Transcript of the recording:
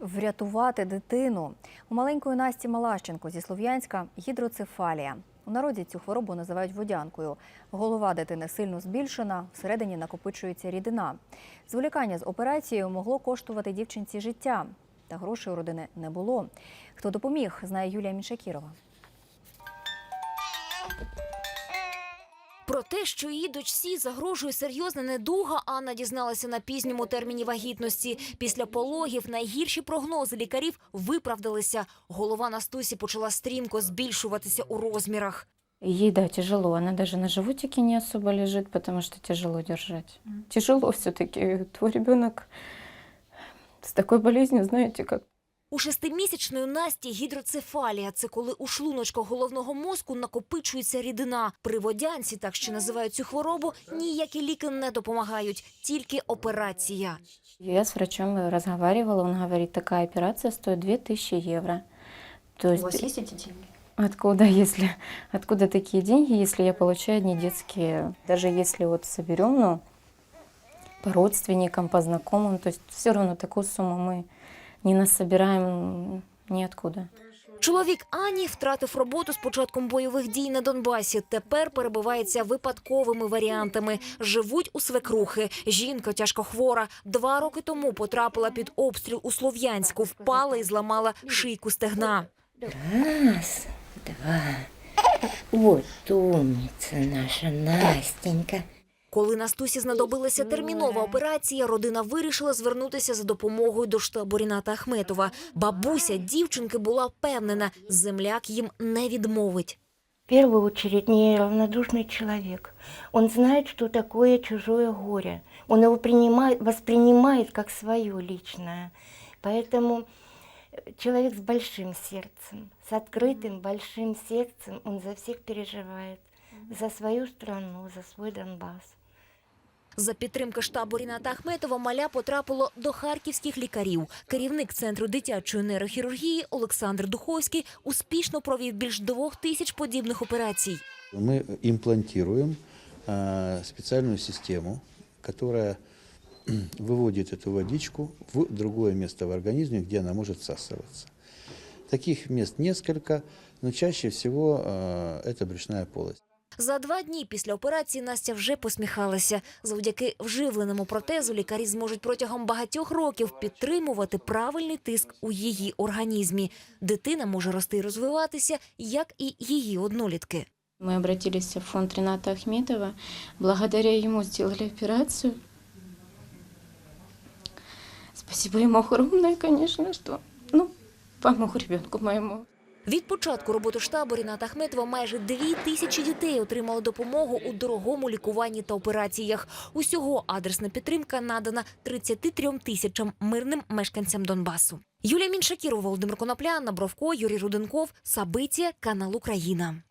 Врятувати дитину у маленької Насті Малащенко зі Слов'янська гідроцефалія. У народі цю хворобу називають водянкою. Голова дитини сильно збільшена, всередині накопичується рідина. Зволікання з операцією могло коштувати дівчинці життя. Та грошей у родини не було. Хто допоміг, знає Юлія Міншакірова. Про те, що її дочці загрожує серйозна недуга, Анна дізналася на пізньому терміні вагітності. Після пологів найгірші прогнози лікарів виправдалися. Голова Настусі почала стрімко збільшуватися у розмірах. Ей, да, тяжело. Она даже на животике не особо лежит, потому что тяжело держать. Тяжело все-таки. Твой ребенок с такой болезнью, знаете, как У шестимісячної Насті гідроцефалія – це коли у шлуночках головного мозку накопичується рідина. При водянці, так що називають цю хворобу, ніякі ліки не допомагають, тільки операція. Я с врачом разговаривала, он говорит, такая операция стоит 2000 евро. То есть, есть эти деньги? откуда, если, откуда такие деньги, если я получаю одни детские, даже если вот соберем, ну, по родственникам, по знакомым, то есть все равно такую сумму мы не насобираем ниоткуда. Чоловік Ані втратив роботу з початком бойових дій на Донбасі. Тепер перебувається випадковими варіантами. Живуть у свекрухи. Жінка тяжко хвора. Два роки тому потрапила під обстріл у Слов'янську, впала і зламала шийку стегна. Раз, два. Вот умница наша Настенька. Коли Настусі знадобилася термінова операція, родина вирішила звернутися за допомогою до штабу Ріната Ахметова. Бабуся дівчинки була впевнена, земляк їм не відмовить. В первую очередь неравнодушный человек. Он знает, что такое чужое горе. Он его принимает, воспринимает как свое личное. Поэтому э, человек с большим сердцем, с открытым большим сердцем, он за всех переживает. За свою страну, за свой Донбасс. За підтримки штабу Ріната Ахметова маля потрапило до харківських лікарів. Керівник центру дитячої нейрохірургії Олександр Духовський успішно провів більш двох тисяч подібних операцій. Мы имплантируем э, специальную систему, которая выводит эту водичку в другое место в организме, где она может всасываться. Таких мест несколько, но чаще всего э, это брюшная полость. За два дні після операції Настя вже посміхалася. Завдяки вживленому протезу лікарі зможуть протягом багатьох років підтримувати правильний тиск у її організмі. Дитина може рости і розвиватися, як і її однолітки. Мы обратились в фонд Рената Ахметова. Благодаря ему сделали операцию. Спасибо ему огромное, конечно, что ну, помог ребенку моему. Від початку роботи штабу Ріната Ахметова майже дві тисячі дітей отримали допомогу у дорогому лікуванні та операціях. Усього адресна підтримка надана 33 тисячам мирним мешканцям Донбасу. Юлія Міншакірова, Володимир Конопля, Набровко, Бровко, Юрій Руденков, Сабиція, канал Україна.